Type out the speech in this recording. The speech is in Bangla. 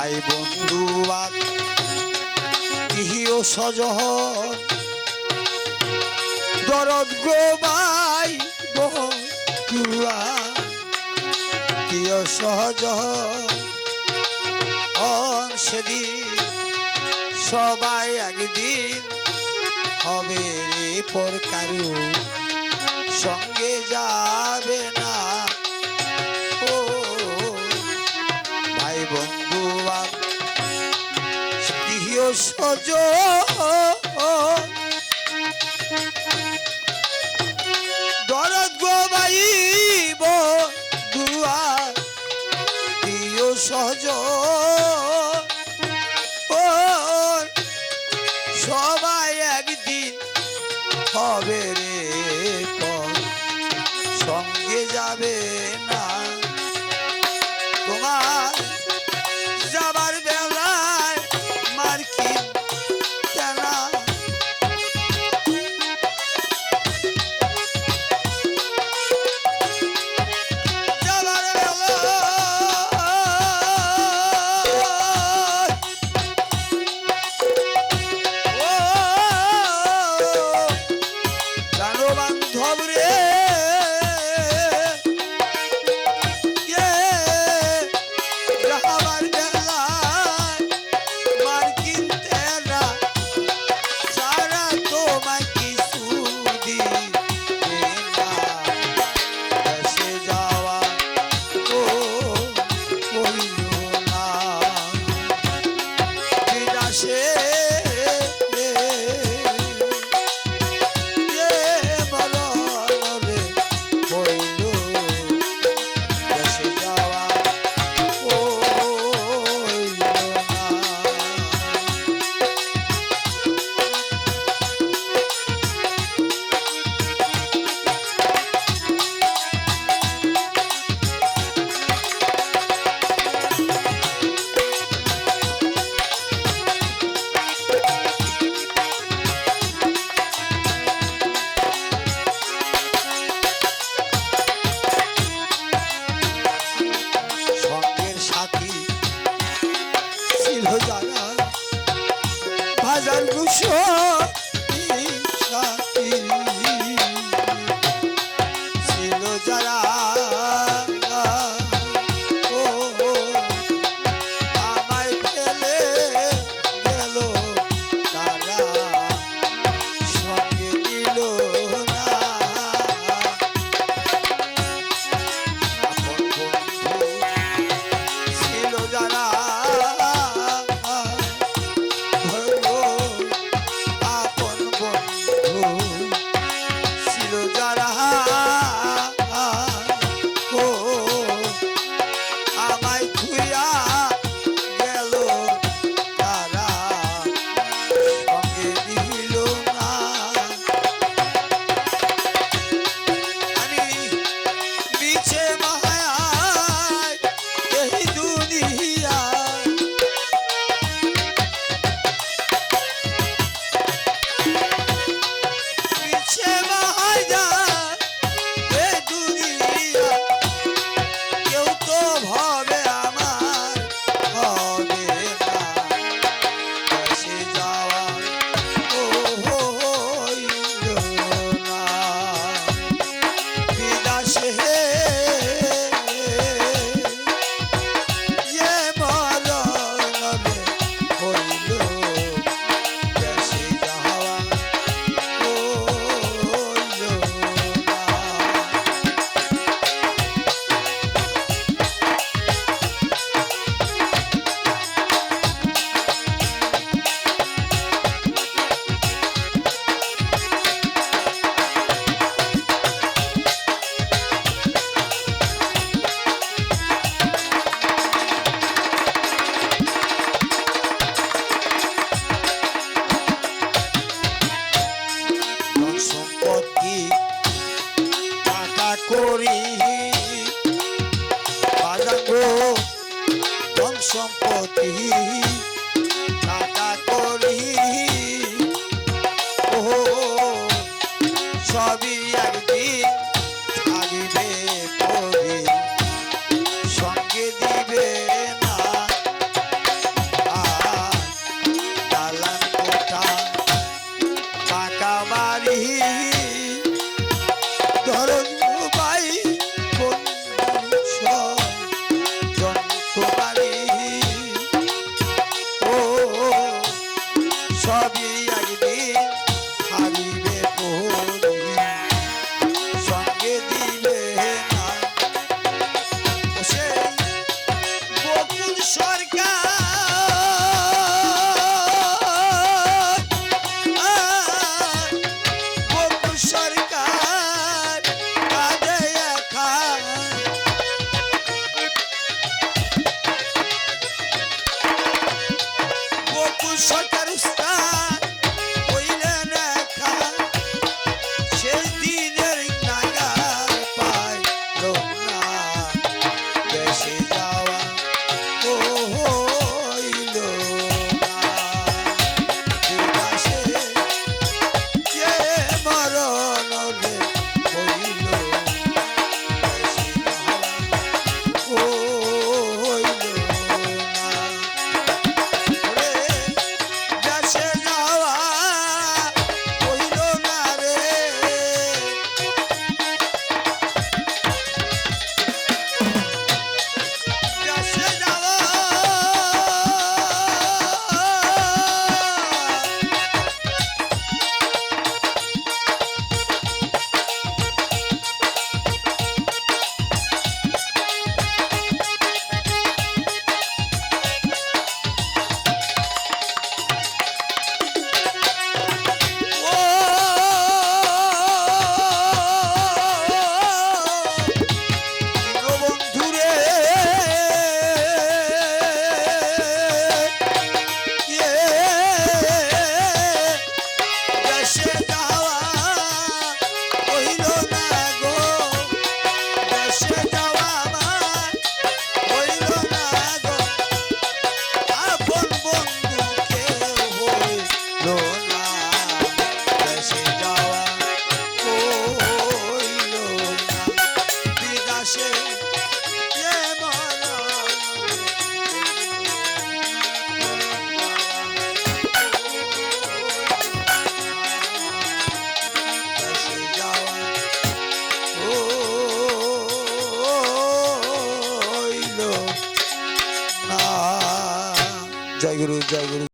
আই বন্ধু ইহিও সজহ। দরদ গো বাই বহুয়া কিয় সহজ? সেদিন সবাই একদিন হবে পর কারু সঙ্গে যাবে না। ও ভাই বন্ধু সজ দরদ গো বাইব দুয়া দিও সহজ করি। বাজাঙ্গ ধন সম্পত্তি টাকা করি। ও সবই একদম